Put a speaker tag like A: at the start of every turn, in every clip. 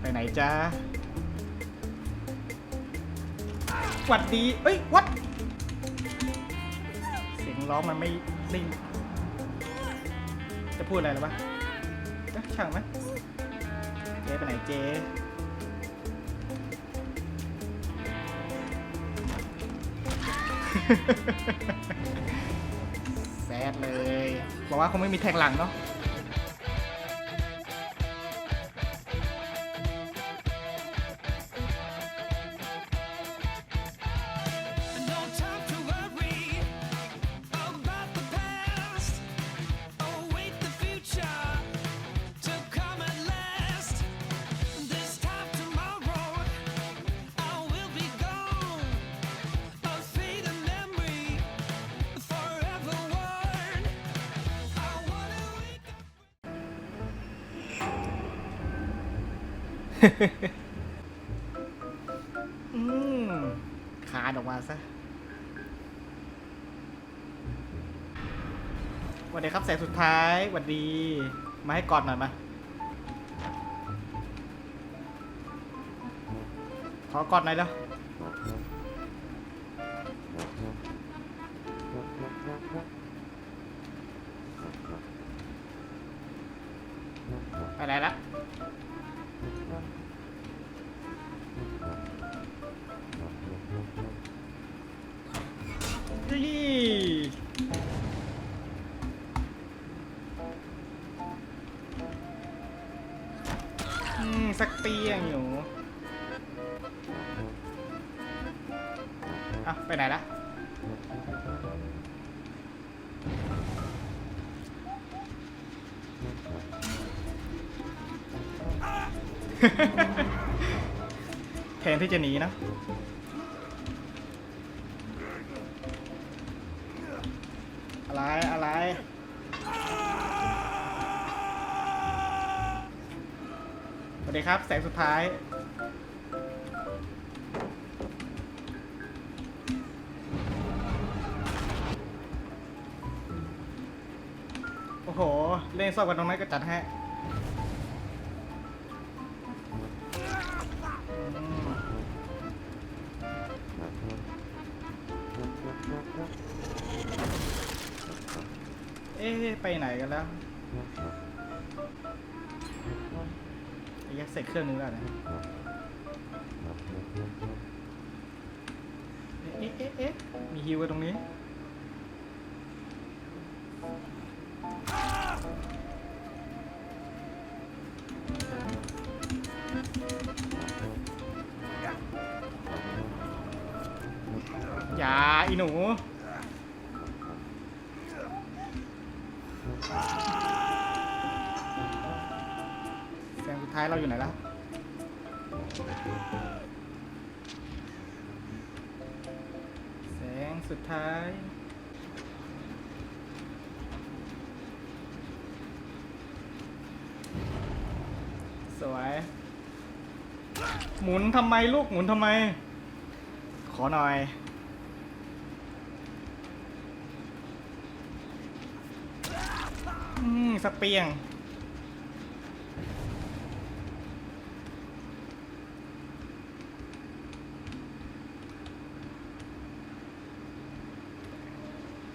A: ไปไหนจ้าหวัดดี เอ้ย วัด เสียงร้องมันไม่ได้จะพูดอะไรหรอปะเอ๊ะช่างไหมเจ๊ไปไหนเจ๊แซดเลย บอกว่าคงไม่มีแทงหลังเนาะ อืมคานออกมาซะสวัสดีครับแสงสุดท้ายสวัสดี มาให้กอดหน่อยมา ขอกอดหน่อยแล้วไปไหนละ สักเตียงอยู่อะไปไหนละแทนที่จะหนีนะ ดีครับ แสงสุดท้าย โอ้โห เล่นซ่อนกับนตรงนั้นก็จัดให้เอ๊ะไปไหนกันแล้ว ยักษ์เสร็จเครื่องนึงแล้วนะเอ๊ะเอ๊ะเอ๊ะมีฮิวกันตรงนี้อย่าอีหนู เราอยู่ไหนล้วแสงสุดท้าย สวย หมุนทำไมลูกหมุนทำไม ขอหน่อย อืมสเปียง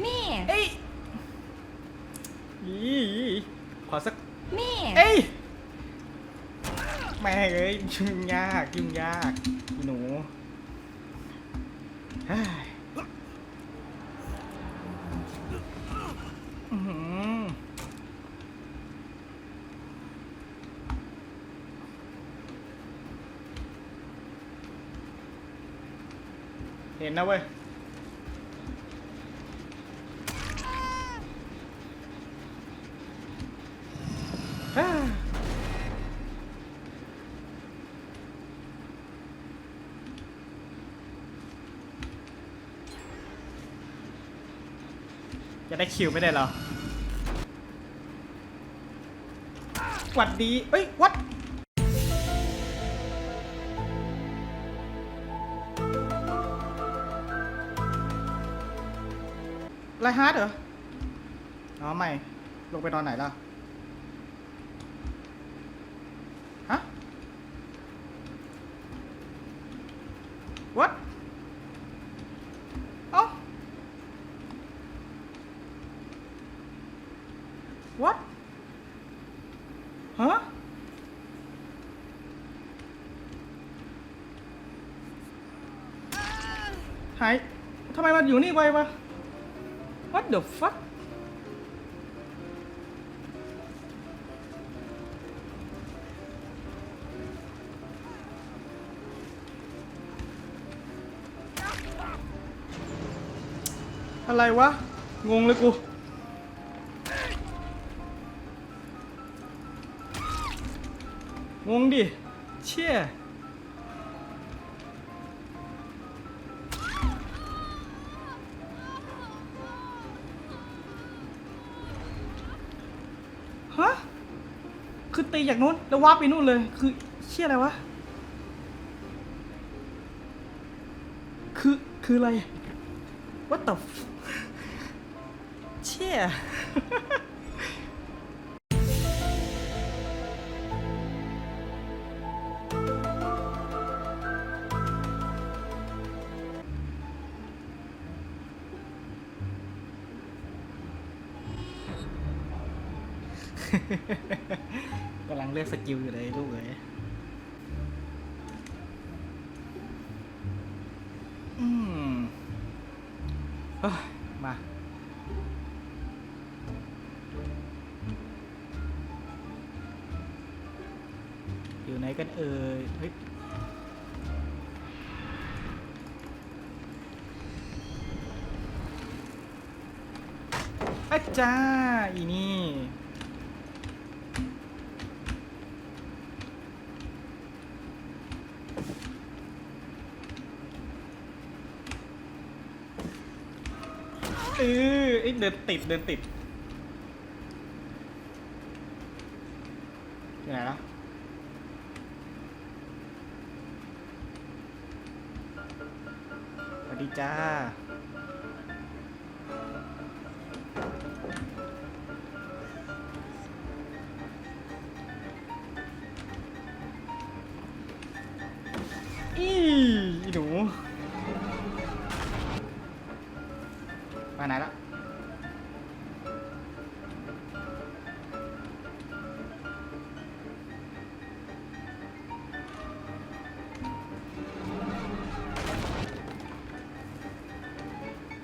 B: แม่
A: เอ้ยอีขอสัก
B: แม่
A: เอ้ย แม่เอ้ยยุ่งยากยุ่งยากหนูเฮ้ยเห็นนะเว้ย ฮ่า จะได้คิวไม่ได้เหรอหวัดดีเอ้ยวัดไรฮาร์ดเหรอ อ๋อ ไม่ ลงไปนอนไหนล่ะ หายทำไมมันอยู่นี่ไววะ what the fuck อะไรวะ งงเลยกูงงดิ เชี่ย ตีจากนู้นแล้ววาร์ปไปนู่นเลย คือเชี่ยอะไรวะ คือคืออะไร what the เชี่ย กำลังเลือกสกิลอยู่เลยลูกเอ้ยอืมเอ้ยมา อยู่ไหนกันเอ่ยเฮ้ยอาจารย์อีนี่ ออไอยเดินติดเดินติดอยู่ไหนแล้วสวัสดีจ้า อีอีหนู ไปไหนละ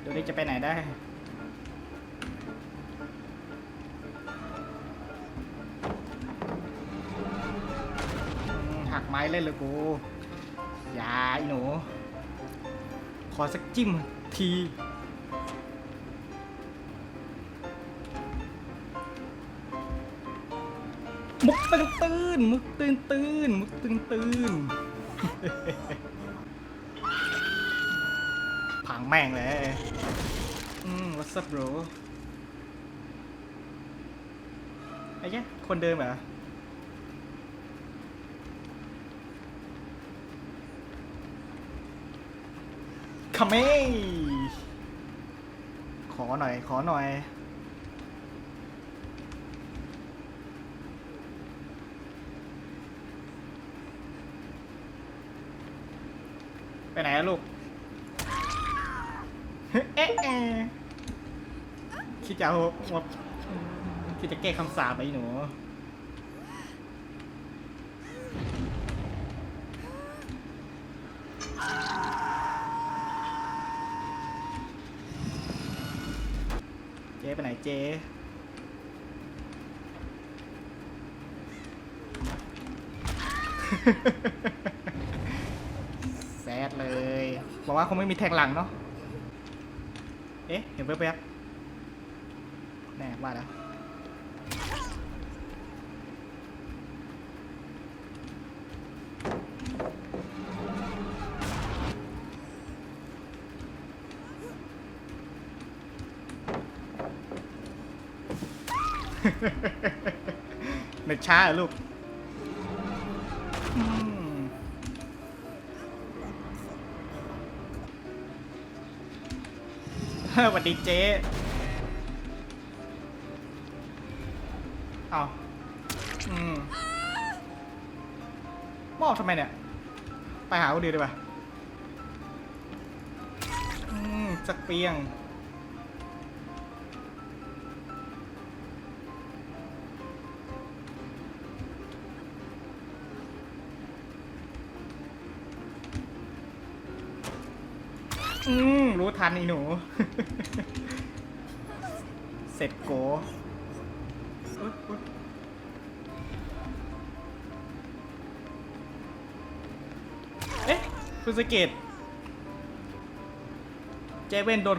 A: เดี๋ยวนี้จะไปไหนได้หักไม้เล่นเลยกูอย่าไอ้หนู ขอสักจิ้มที มุกตื่นตื่นมุกตื่นตื่นมุกตื่นตื่นพังแม่งเลย อืม what's up bro ไอ้เนี้ยคนเดิมเหรอคาเมขอหน่อย ขอหน่อย ไปไหนลูก เอ๊ะเอ๊ะคิดจะเอาว่าคิดจะแก้คำสาปไปหนู เจ๊ไปไหนเจ๊ เลยบอกว่าคงไม่มีแทงหลังเนาะเอ๊ะเห็นแป๊บๆแน่ว่าแล้วเน็ตช้าเหรอลูก สวัสดีเจ๊เอาอืมมอบทำไมเนี่ย ไปหาคนดีดีกว่าอืมจักเปียง อืมรู้ทันไอ้หนู เสร็จโกอุ๊ยอุ๊ยเอ๊ะคุณสเกตเจเว่นโดน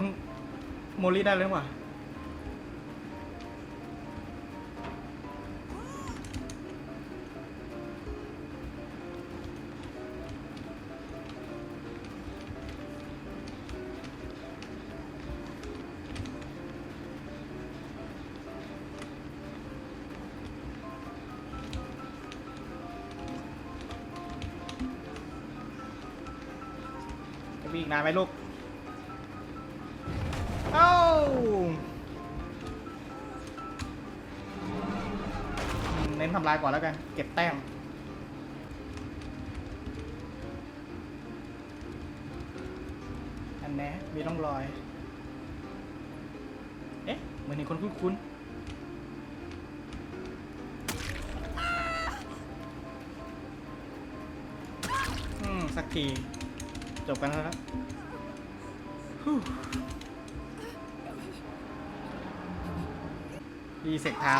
A: โมลิได้เลยว่ะ จะวิ่งนานไหมลูก เอ้าเน้นทำลายก่อนแล้วกัน เก็บแต้มอันแนะมีร่องรอย เอ๊ะ เหมือนเห็นคนคุ้นๆอืมสักที จบกันแล้วนะฮู้ดีเสกเท้า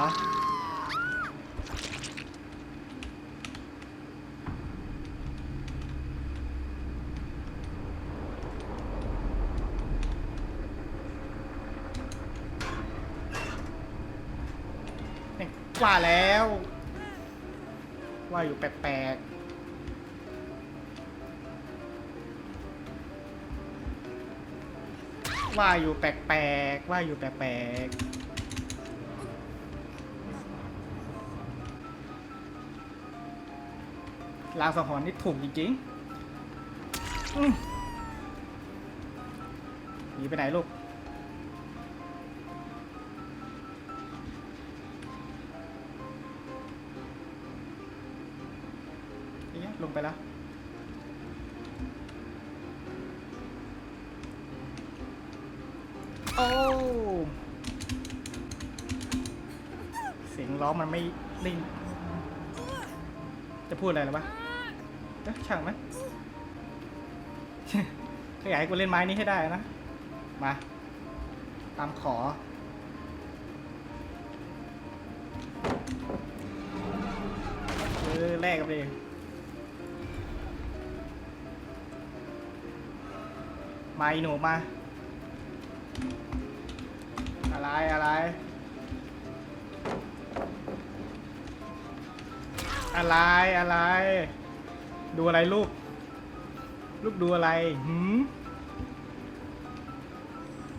A: เนี่ยว่าแล้ว ว่าอยู่แปลกๆ ว่าอยู่แปลกๆ ว่าอยู่แปลกๆลางสังหรณ์นี่ถูกจริงๆหนีไปไหนลูกเอ๊ะลงไปแล้ว โอ้เสียงร้องมันไม่ได้จะพูดอะไรหรอปะเอ๊ะช่างไหมขยากให้กูเล่นไม้นี้ให้ได้นะ มา ตามขอ เออแลกกันเองมาอีหนูมา อะไรอะไร อะไรอะไร ดูอะไรลูก ลูกดูอะไรหืม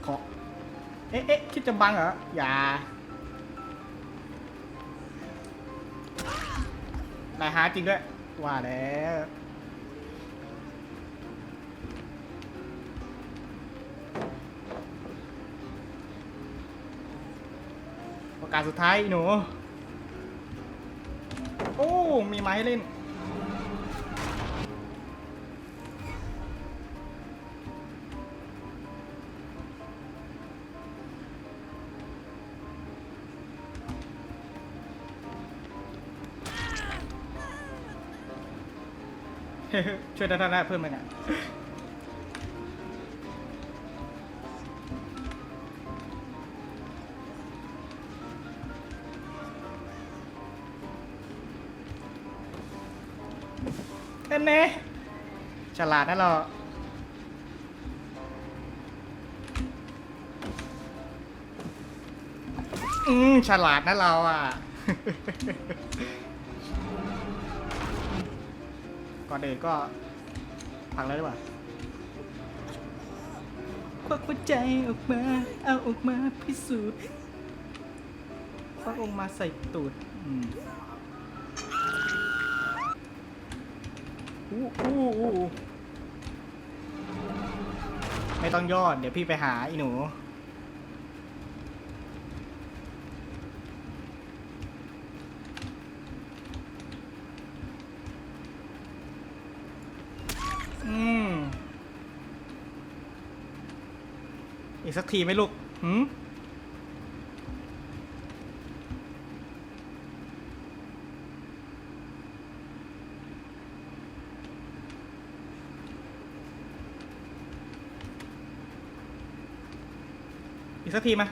A: ขอเอ๊ะเอ๊ะคิดจะบังเหรอ อย่า นายฮาจริงด้วย ว่าแล้วาสสุดท้ายหนู โอ้ มีไม้ให้เล่น ช่วยด้านหน้าเพิ่มไหมเนี่ย ฉลาดนะเราอืมฉลาดนะเราอะ ก่อนอื่นก็พังแล้วดีกว่าควักหัวใจออกมา เอาออกมาพิสูจน์ควักออกมาใส่ตูดอืมอู้อู้อู้ ไม่ต้องยอด เดี๋ยวพี่ไปหาอีหนู อืม อีกสักทีไหมลูกหืม อีกสักทีมา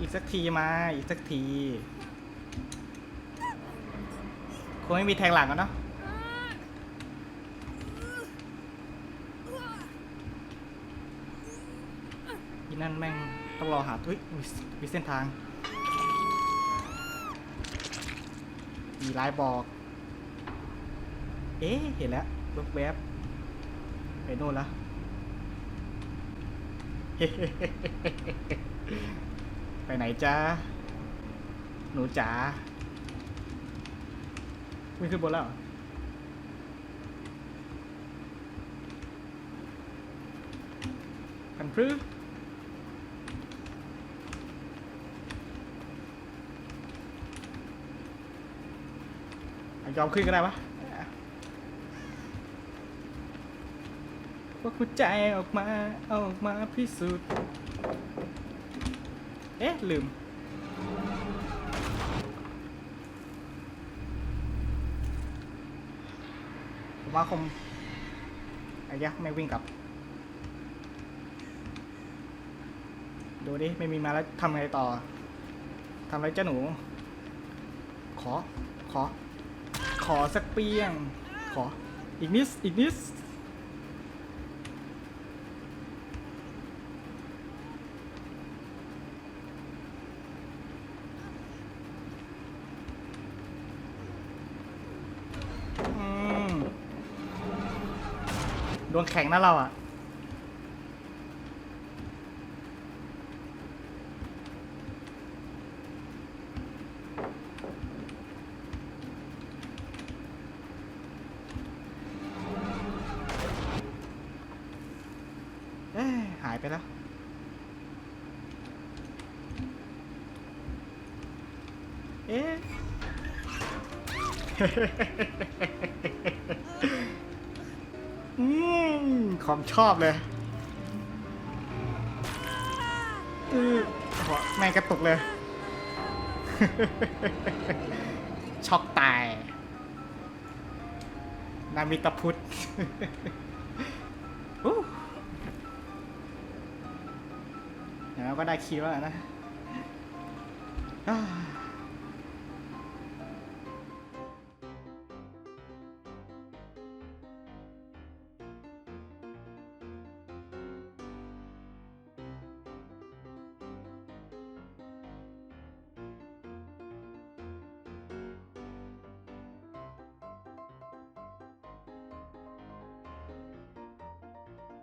A: อีกสักทีมา อีกสักที คงไม่มีแทงหลังกันเนาะ อีนั่นแม่งต้องรอหาอุ้ยมีเส้นทางมีลายบอก เอ๊ะ เห็นแล้วแวบๆไปโน่นละ ไปไหนจ้าหนูจ๋าวิ่ขึ้นบนแล้วกันพรึอะยอมขึ้นก็ได้ปะ ว่าหัวใจออกมาเอาออกมาพิสูจน์เอ๊ะ ลืม ว่าคงไอ้ยักษ์ไม่วิ่งกลับ ดูดิ ไม่มีมาแล้วทำไงต่อทำไรเจ้าหนู ขอ ขอ ขอสักเปียง ขอ อีกนิด อีกนิด อืมดวง แข็งนะเราอะ เอ้ยหายไปแล้ว เอ๊ะ ความชอบเลยอือโหแม่งกระตุกเลย ช็อกตาย นามิตาพุทธอู้เดี๋ยวเราก็ได้คิวแล้วนะอ่า